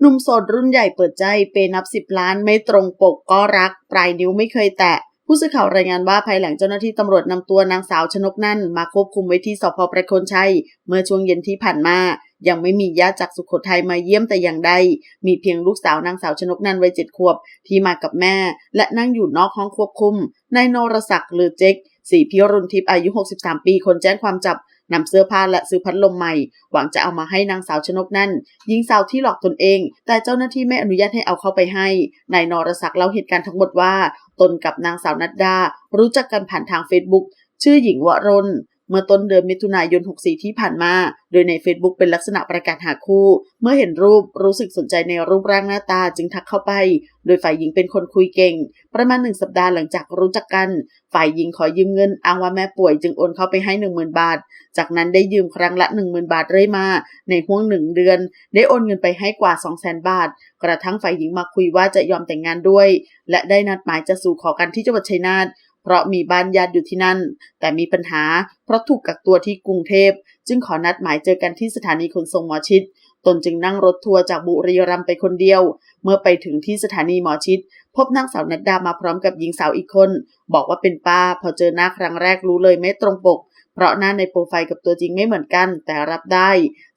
หนุ่มโสดรุ่นใหญ่เปิดใจเปนับสิบล้านไม่ตรงปกก็รัก ปลายนิ้วไม่เคยแตะ ผู้สื่อข่าวรายงานว่าภายหลังเจ้าหน้าที่ตำรวจนำตัวนางสาวชนกนั่น มาควบคุมไว้ที่สพประโคนชัย เมื่อช่วงเย็นที่ผ่านมา ยังไม่มีญาติจากสุโขทัยมาเยี่ยมแต่อย่างใด มีเพียงลูกสาวนางสาวชนกนันวัยเจ็ดขวบ ที่มากับแม่ และนั่งอยู่นอกห้องควบคุมนายนรศักดิ์หรือเจ๊กสีพิรุณทิพย์อายุ 63 ปี คนแจ้งความจับ นำเสื้อผ้าและซื้อพัดลมใหม่ หวังจะเอามาให้นางสาวชนกนั่นหญิงสาวที่หลอกตนเอง แต่เจ้าหน้าที่ไม่อนุญาตให้เอาเข้าไปให้นายนรศักดิ์เล่าเหตุการณ์ทั้งหมดว่า ตนกับนางสาวนัดดา รู้จักกันผ่านทางเฟซบุ๊กชื่อหญิงวรน เมื่อต้นเดือนมิถุนายน 64 ที่ผ่านมา โดยใน Facebook เป็นลักษณะประกาศหาคู่ เมื่อเห็นรูปรู้สึกสนใจในรูปร่างหน้าตาจึงทักเข้าไป โดยฝ่ายหญิงเป็นคนคุยเก่ง ประมาณหนึ่งสัปดาห์หลังจากรู้จักกัน ฝ่ายหญิงขอยืมเงินอ้างว่าแม่ป่วยจึงโอนเข้าไปให้ 10,000 บาท จากนั้นได้ยืมครั้งละ 10,000 บาทเรื่อยมา ในห่วงหนึ่งเดือน ได้โอนเงินไปให้กว่า 200,000 บาท กระทั่งฝ่ายหญิงมาคุยว่าจะยอมแต่งงานด้วย และได้นัดหมายจะสู่ขอกันที่จังหวัดชัยนาท ราะมีบ้านญาติอยู่ที่นั่น แต่มีปัญหาเพราะถูกกักตัวที่กรุงเทพ จึงขอนัดหมายเจอกันที่สถานีขนส่งหมอชิด ตนจึงนั่งรถทัวร์จากบุรีรัมย์ไปคนเดียว เมื่อไปถึงที่สถานีหมอชิด พบนางสาวนัดดามาพร้อมกับหญิงสาวอีกคน บอกว่าเป็นป้า พอเจอหน้าครั้งแรกรู้เลยไม่ตรงปกเพราะหน้าในโปรไฟล์กับตัวจริงไม่เหมือนกันแต่รับได้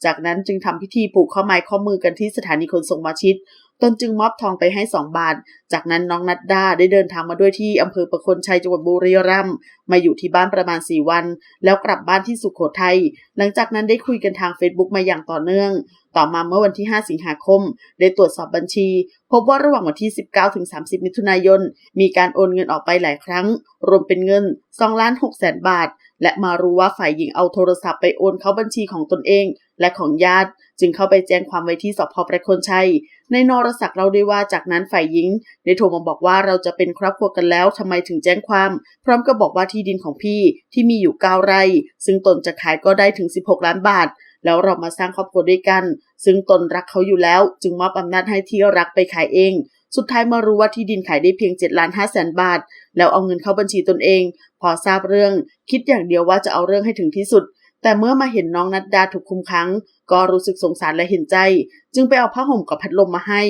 จากนั้นจึงทำพิธีผูกข้อไม้ข้อมือกันที่สถานีขนส่งหมอชิด ตนจึงมอบทองไปให้สองบาท จากนั้นน้องนัดดาได้เดินทางมาด้วยที่อำเภอประคนชัยจังหวัดบุรีรัมย์ มาอยู่ที่บ้านประมาณ 4 วัน แล้วกลับบ้านที่สุขโขทัย หลังจากนั้นได้คุยกันทาง Facebook มาอย่างต่อเนื่อง ต่อมาเมื่อวันที่ 5 สิงหาคม ได้ตรวจสอบบัญชี พบว่าระหว่างวันที่ 19ถึง30 มิถุนายน มีการโอนเงินออกไปหลายครั้ง รวมเป็นเงิน2ล้าน6แสนบาท และมารู้ว่าฝ่ายหญิงเอาโทรศัพท์ไปโอนเข้าบัญชีของตนเอง และของญาติ จึงเข้าไปแจ้งความไว้ที่สพประคนชัยในนรศักดิ์เล่าได้ว่าจากนั้นฝ่ายหญิงได้โทรมาบอกว่าเราจะเป็นครอบครัวกันแล้วทำไมถึงแจ้งความ พร้อมกับบอกว่าทีที่ดินของพี่ที่มีอยู่ 9 ไร่ ซึ่งตนจะขายก็ได้ถึง 16 ล้านบาท แล้วเรามาสร้างครอบครัวด้วยกัน ซึ่งตนรักเขาอยู่แล้ว จึงมอบอำนาจให้ที่รักไปขายเอง สุดท้ายมารู้ว่าที่ดินขายได้เพียง7ล้าน5แสนบาท แล้วเอาเงินเข้าบัญชีตนเอง พอทราบเรื่อง คิดอย่างเดียวว่าจะเอาเรื่องให้ถึงที่สุด แต่เมื่อมาเห็นน้องนัดดาถูกคุมขัง ก็รู้สึกสงสารและเห็นใจ จึงไปเอาผ้าห่มกับพัดลมมาให้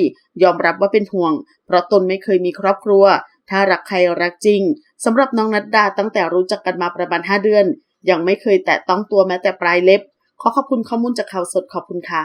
ยอมรับว่าเป็นห่วง เพราะตนไม่เคยมีครอบครัว ถ้ารักใครรักจริง สำหรับน้องนัดดาตั้งแต่รู้จักกันมาประมาณ 5 เดือน ยังไม่เคยแตะต้องตัวแม้แต่ปลายเล็บ ขอขอบคุณข้อมูลจากข่าวสดขอบคุณค่ะ